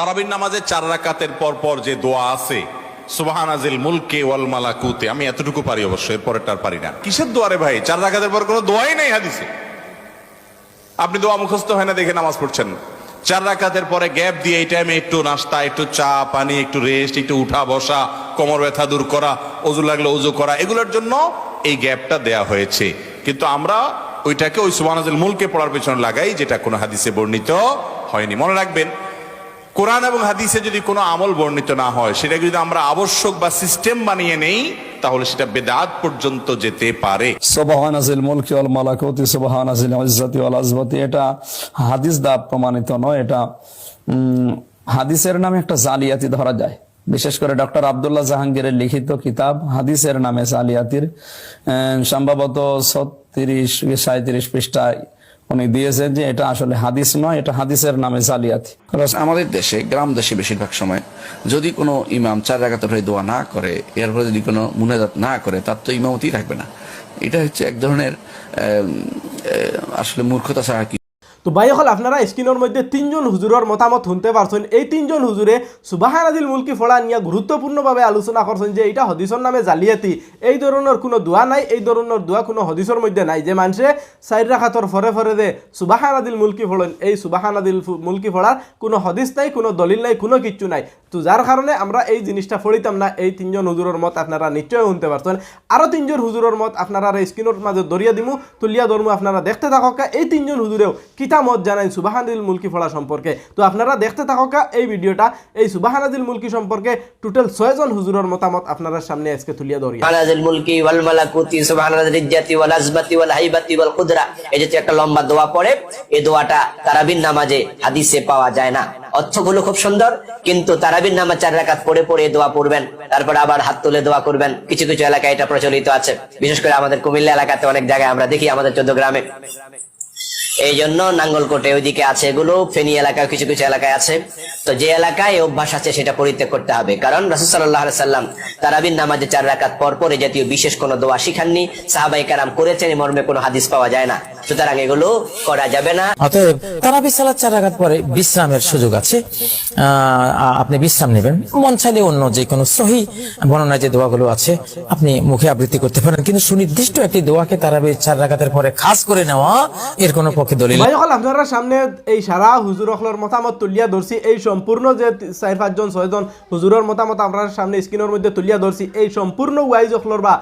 তারাবির নামাজে চার রাকাতের পর পর যে দোয়া আছে সুবাহানাজিল মুলকে ওয়াল মালাকুতে, আমি এতটুকু পারি অবশ্য, এর পরেরটার পারি না। কিসের দোয়ারে ভাই? চার রাকাতের পর কোনো দোয়াই নেই হাদিসে। আপনি দোয়া মুখস্থ হয় না, দেখে নামাজ পড়ছেন। চার রাকাতের পরে গ্যাপ দিয়ে এই টাইমে একটু নাস্তা, একটু চা, পানি, একটু রেস্ট একটু উঠা বসা, কোমর ব্যথা দূর করা অজু লাগলে অজু করা, এগুলোর জন্য এই গ্যাপটা দেয়া হয়েছে। কিন্তু আমরা ওইটাকে ওই সুবানাজুল মুলকে পড়ার পেছনে লাগাই, যেটা কোনো হাদিসে বর্ণিত হয়নি। মনে রাখবেন কোরআন এবং হাদিসে যদি কোনো আমল বর্ণিত না হয় সেটা যদি আমরা আবশ্যক বা সিস্টেম বানিয়ে নেই, তাহলে সেটা বেদাত পর্যন্ত যেতে পারে। সুবহানাজিল মুলকি ওয়াল মালাকুতি সুবহানাজিল ইজ্জতি ওয়াল এটা হাদিস দা প্রমাণিত নয়, এটা হাদিসের নামে একটা জালিয়াতি ধরা যায়। বিশেষ করে ডক্টর আবদুল্লাহ জাহাঙ্গীরের লিখিত কিতাব হাদিসের নামে জালিয়াতির সম্ভবত ছত্রিশ সাঁত্রিশ পৃষ্ঠায় উনি দিয়েছেন যে এটা আসলে হাদিস নয়, এটা হাদিসের নামে জালিয়াতি। আমাদের দেশে গ্রাম দেশে বেশিরভাগ সময় যদি কোনো ইমাম চার রাগাতে হয়ে দোয়া না করে, এরপরে যদি কোনো মুনাজাত না করে, তার তো ইমামতি থাকবে না। এটা হচ্ছে এক ধরনের আসলে মূর্খতা ছাড়া কি তো বাই হল আপনারা স্ক্রিনের মধ্যে তিনজন হুজুরের মতামত শুনতে পারছেন এই তিনজন হুজুরে সুবাহান আদিল মুলকি ফোড়া নিয়ে গুরুত্বপূর্ণভাবে আলোচনা করছেন যে এটা হদিসর নামে জালিয়াতি। এই ধরনের কোনো দোয়া নাই, এই ধরনের দোয়া কোনো হদিসর মধ্যে নাই। যে মানুষে চাইর রাখাতর ফরে ফরে দে সুবাহানাদিল মুলকি ফোড়েন এই সুবাহান আদিল মুলকি ফোড়ার কোনো হদিস নাই, কোনো দলিল নাই, কোনো কিচ্ছু নাই। তো যার কারণে আমরা এই জিনিসটা ফড়িতাম না, এই তিনজন হুজুরের মত আপনারা নিশ্চয় শুনতে পারছেন। আরও তিনজন হুজুরের মত আপনারা স্ক্রিনের মাঝে দরিয়া দিমু। তুলিয়া ধর্ম আপনারা দেখতে থাকা এই তিনজন হুজুরেও কিতা মত জানাই সুবাহানাদিল মুলকি ফোড়া সম্পর্কে তো আপনারা দেখতে থাকা এই ভিডিওটা, এই সুবাহানাদিল মুলকি সম্পর্কে টোটাল ছয়জন হুজুরের মতামত আপনারা সামনে আজকে তুলিয়া ধরিয়া মুলকি ওয়াল মালাকুতি সুবহান আযিল ইজ্জাতি ওয়াল আজমাতি ওয়াল হাইবাতি ওয়াল কুদরা। এই যে একটা লম্বা দোয়া পড়ে, এই দোয়াটা তারাবির নামাজে, হাদিসে পাওয়া যায় না। অর্থগুলো খুব সুন্দর, কিন্তু তারাবির নামাজ চার রাকাত পড়ে পড়ে দোয়া পড়বেন, তারপর আবার হাত তুলে দোয়া করবেন। কিছু কিছু এলাকায় এটা প্রচলিত আছে। বিশেষ করে আমাদের কুমিল্লা এলাকাতে অনেক জায়গায় আমরা দেখি আমাদের চোদ্দ গ্রামে। এই জন্য নাঙ্গলকোটে ওইদিকে আছে এগুলো, ফেনী এলাকায় কিছু কিছু এলাকায় আছে। তো যে এলাকায় অভ্যাস আছে সেটা পরিত্যাগ করতে হবে। কারণ রাসুসাল্লাহ সাল্লাম তারাবিন নামাজে চার রাকাত পর পরে জাতীয় বিশেষ কোনো দোয়া শিখাননি। সাহাবাই কারাম করেছেন মর্মে কোনো হাদিস পাওয়া যায় না। সুতরাং এগুলো করা যাবে না। অতএব তারাবি সালাদ চার রাকাত পরে বিশ্রামের সুযোগ আছে। আপনি বিশ্রাম নেবেন। মন চাইলে অন্য যে কোনো সহি বর্ণনায় যে দোয়াগুলো আছে, আপনি মুখে আবৃত্তি করতে পারেন। কিন্তু সুনির্দিষ্ট একটি দোয়াকে তারাবি চার রাকাতের পরে খাস করে নেওয়া, এর কোনো পক্ষে দলিল। ভাই হল আপনারা সামনে এই সারা হুজুর অখলর মতামত তুলিয়া ধরছি এই সম্পূর্ণ যে চার পাঁচজন, ছয়জন হুজুরের মতামত আপনার সামনে স্ক্রিনের মধ্যে তুলিয়া ধরছি এই সম্পূর্ণ ওয়াইজ অখলর বা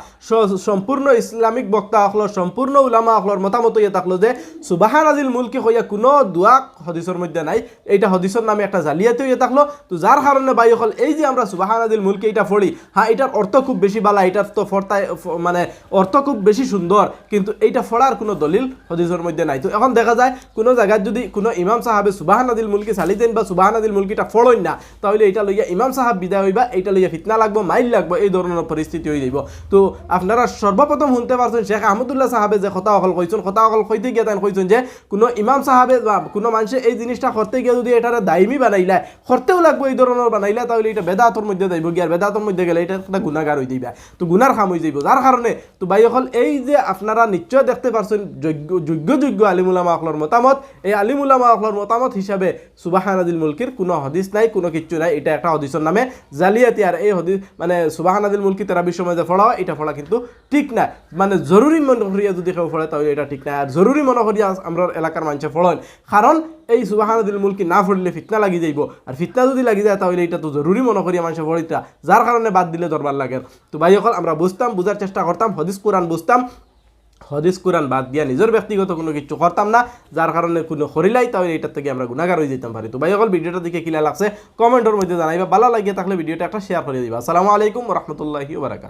সম্পূর্ণ ইসলামিক বক্তা অখলর সম্পূর্ণ উলামা অখলর মতামত হইয়া থাকল যে, সুবাহান আজিল মুলকি হইয়া কোনো দোয়া হদিসের মধ্যে নাই। এইটা হদিসের নামে একটা জালিয়াতি হইয়া থাকল তো যার কারণে ভাই হল এই যে আমরা সুবাহান আজিল মুলকি এটা ফড়ি হ্যাঁ এটার অর্থ খুব বেশি বালা এটার তো ফর্তায় মানে অর্থ খুব বেশি সুন্দর কিন্তু এইটা ফড়ার কোনো দলিল হদিসের মধ্যে নাই। তো এখন দেখা যায়, কোনো জায়গায় যদি কোনো ইমাম সাহাবে সুবাহান আদিল মুলকি চালিতেন বা সুবাহান আদিল মুলকিটা ফড়ইন না, তাহলে এটা লইয়া ইমাম সাহাব বিদায় হইবা, এইটা লইয়া ফিতনা লাগবো, মাইল লাগবো, এই ধরনের পরিস্থিতি হয়ে যাইব। তো আপনারা সর্বপ্রথম শুনতে পারছেন শেখ আহমদুল্লাহ সাহাবে যে কথা অকল কইছেন কথা অকল কইতে গিয়ে তাই কইছেন যে কোনো ইমাম সাহাবে বা কোনো মানুষে এই জিনিসটা করতে গিয়ে যদি এটারে দায়মি বানাইলা করতেও লাগবো এই ধরনের বানাইলা তাহলে এটা বেদাতর মধ্যে যাইব গিয়ার বেদাতর মধ্যে গেলে এটা একটা গুণাগার হয়ে যাইবা, তো গুনার খাম হয়ে যাইব। যার কারণে তো ভাই অকল এই যে আপনারা নিশ্চয় দেখতে পারছেন, যোগ্য যোগ্য যোগ্য আলিমুলামা আকলর মতামত, এই আলিমুলামা আকলর মতামত হিসাবে সুবাহানাদিল মুলকির কোনো হদিস নাই, কোনো কিচ্ছু নাই। এটা একটা হদিসের নামে জালিয়াতি। আর এই হদিস মানে সুবাহানাদিল মুলকি তারা সময় যে পড়া এটা পড়া কিন্তু ঠিক না। মানে জরুরি মনে করিয়া যদি কেউ পড়ে তাহলে এটা ঠিক না। আর জরুরি মনে করিয়া আমরা এলাকার মানুষে পড়েন কারণ এই সুবাহানাদিল মুলকি না পড়লে ফিতনা লাগি যাইব। আর ফিতনা যদি লাগি যায়, তাহলে এটা তো জরুরি মনে করিয়া মানুষে পড়িতা যার কারণে বাদ দিলে দরবার লাগে। তো ভাই অকল আমরা বুঝতাম, বুঝার চেষ্টা করতাম, হদিস, কোরআন বুঝতাম। হদিস কোরআন বাদ দিয়া নিজের ব্যক্তিগত কোনো কিছু করতাম না যার কারণে কোনো হরিলাই তাহলে এটার থেকে আমরা গুণাগার হয়ে যেতাম পারি তো ভাই অকল ভিডিওটা দেখে কিলা লাগছে কমেন্টের মধ্যে জানাইবা, ভালো লাগিয়ে থাকলে ভিডিওটা একটা শেয়ার করে দিবা। আসসালামু আলাইকুম রহমতুল্লাহি বারাকাত